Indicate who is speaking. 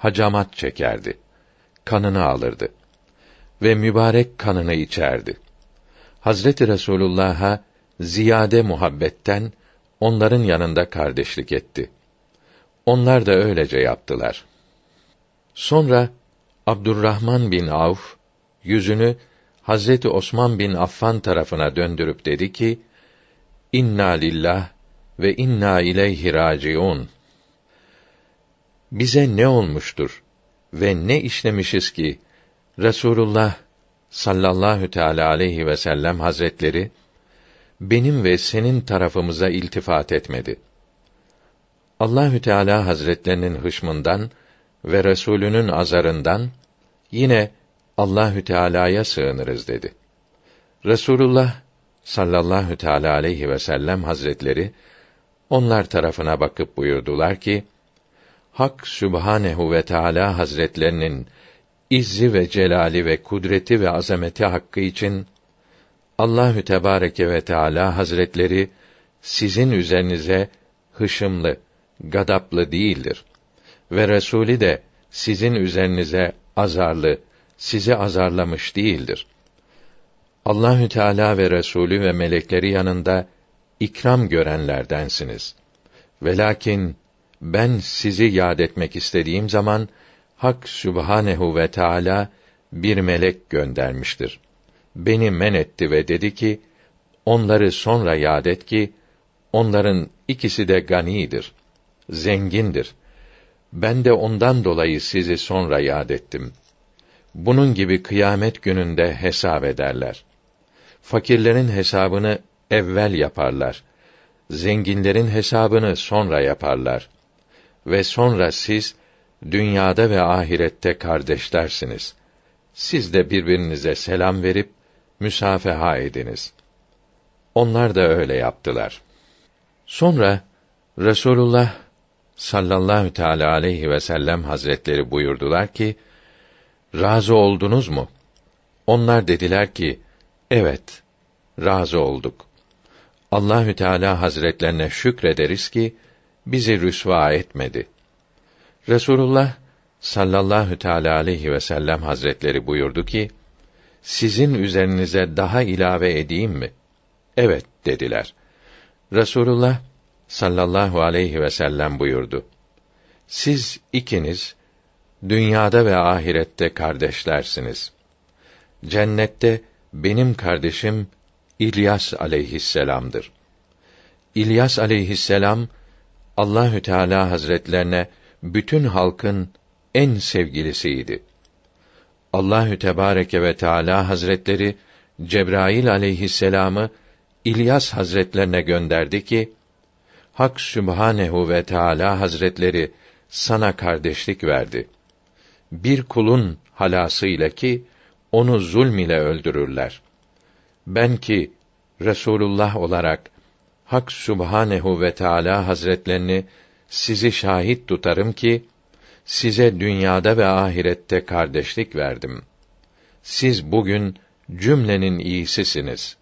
Speaker 1: hacamat çekerdi. Kanını alırdı ve mübarek kanını içerdi. Hazreti Resulullah'a ziyade muhabbetten onların yanında kardeşlik etti. Onlar da öylece yaptılar. Sonra Abdurrahman bin Avf yüzünü Hazreti Osman bin Affan tarafına döndürüp dedi ki: İnna lillah ve inna ileyhi raciun. Bize ne olmuştur ve ne işlemişiz ki Resulullah sallallahu teala aleyhi ve sellem hazretleri benim ve senin tarafımıza iltifat etmedi. Allahü Teala Hazretlerinin hışmından ve Resulünün azarından yine Allahü Teala'ya sığınırız dedi. Resulullah sallallahu teala aleyhi ve sellem hazretleri onlar tarafına bakıp buyurdular ki: Hak Sübhanehu ve Teala Hazretlerinin izzi ve celali ve kudreti ve azameti hakkı için Allahü Tebareke ve Teala Hazretleri sizin üzerinize hışımlı, gadaplı değildir ve Resulü de sizin üzerinize azarlı, sizi azarlamış değildir. Allahü Teala ve Resulü ve melekleri yanında ikram görenlerdensiniz. Velakin ben sizi yad etmek istediğim zaman Hak Sübhanehu ve Teala bir melek göndermiştir. Beni men etti ve dedi ki: Onları sonra yad et ki onların ikisi de ganidir, zengindir. Ben de ondan dolayı sizi sonra yad ettim. Bunun gibi kıyamet gününde hesap ederler. Fakirlerin hesabını evvel yaparlar. Zenginlerin hesabını sonra yaparlar. Ve sonra siz dünyada ve ahirette kardeşlersiniz. Siz de birbirinize selam verip müsafeha ediniz. Onlar da öyle yaptılar. Sonra Resulullah sallallahu teala aleyhi ve sellem hazretleri buyurdular ki: Razı oldunuz mu? Onlar dediler ki: Evet, razı olduk. Allahü Teala Hazretlerine şükrederiz ki bizi rüsva etmedi. Resulullah sallallahu teala aleyhi ve sellem Hazretleri buyurdu ki: Sizin üzerinize daha ilave edeyim mi? Evet dediler. Resulullah sallallahu aleyhi ve sellem buyurdu. Siz ikiniz dünyada ve ahirette kardeşlersiniz. Cennette benim kardeşim İlyas aleyhisselam'dır. İlyas aleyhisselam Allahü Teala Hazretlerine bütün halkın en sevgilisiydi. Allahü Tebareke ve Teala Hazretleri Cebrail aleyhisselamı İlyas Hazretlerine gönderdi ki Hak Sübhanehu ve Teala Hazretleri sana kardeşlik verdi. Bir kulun halasıyla ki onu zulm ile öldürürler. Ben ki Resulullah olarak Hak Subhanehu ve Teala Hazretlerini sizi şahit tutarım ki size dünyada ve ahirette kardeşlik verdim. Siz bugün cümlenin iyisisiniz.